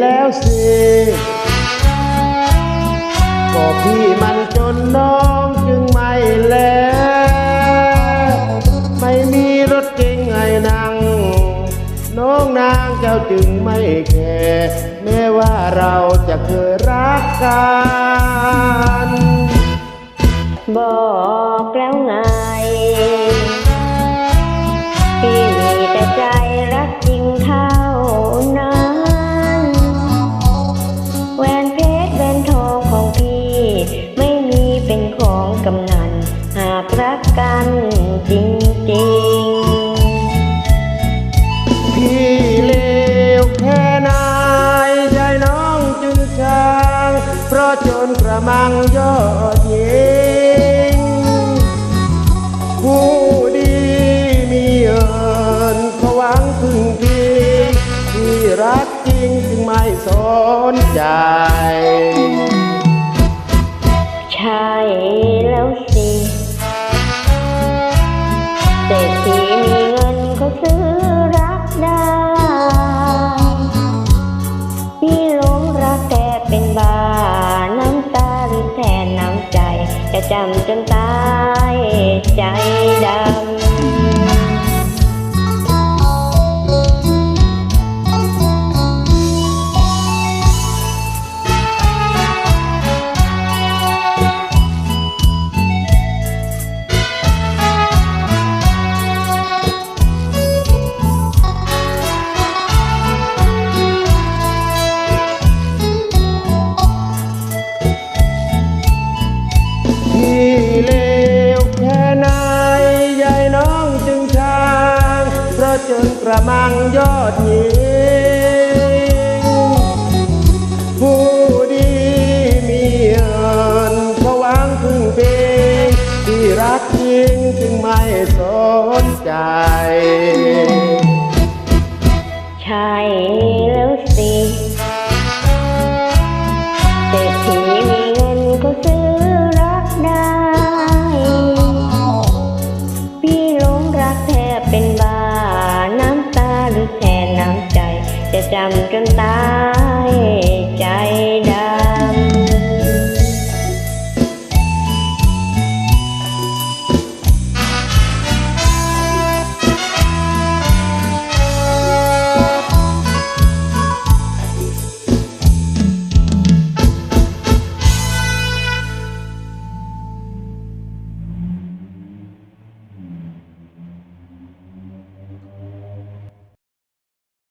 แล้วสิก็พี่มันจนน้องจึงไม่แล ไม่มีรถเก๋งให้นั่งน้องนางเจ้าจึงไม่แคร์แม้ว่าเราจะเคยรักกันบอกแล้วไงพี่มีแต่ใจรักจริงเท่ กันจริงพี่เลวแค่ไหนใจน้องจึงช่างเพราะจนกระมังยอดเยิงผู้ดีมีเอิญเขาวังพึ่งพี่ที่รักจริงจึงไม่สนใจ ใช่ จำจนตายใจดำ จนกระมังยอดหญิงผู้ดีมีเอิญเขาหวังพึ่งพิงที่รักจริงจึงไม่สนใจ ใช่ nước hè nắng trời sẽ trầm trên ta